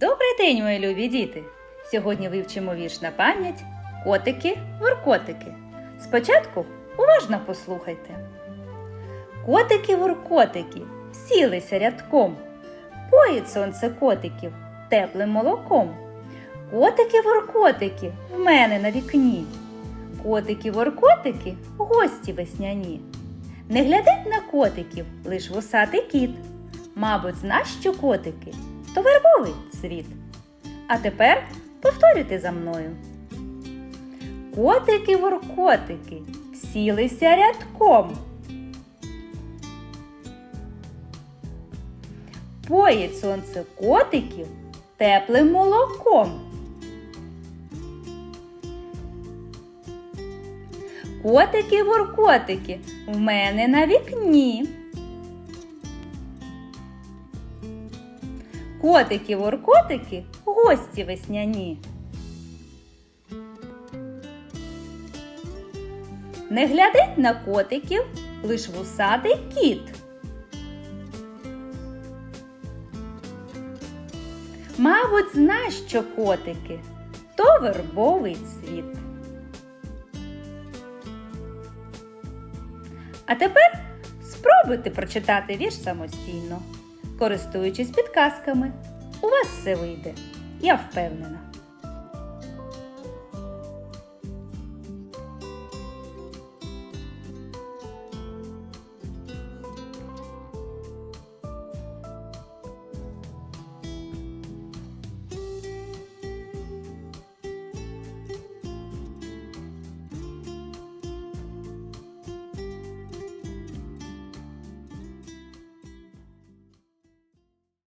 Добрий день, мої любі діти! Сьогодні вивчимо вірш на пам'ять Котики, воркотики. Спочатку уважно послухайте. Котики, воркотики, сілися рядком, поїть сонце котиків теплим молоком. Котики, воркотики в мене на вікні. Котики, воркотики, гості весняні. Не глядить на котиків лиш вусатий кіт. Мабуть, зна, що котики то вербовий цвіт. А тепер повторюйте за мною. Котики, воркотики, сілися рядком. Поїть сонце котиків теплим молоком. Котики, воркотики, в мене на вікні. Котики, воркотики, гості весняні. Не глядить на котиків лиш вусатий кіт. Мабуть, зна, що котики то вербовий цвіт. А тепер спробуйте прочитати вірш самостійно, користуючись підказками. У вас все вийде, я впевнена.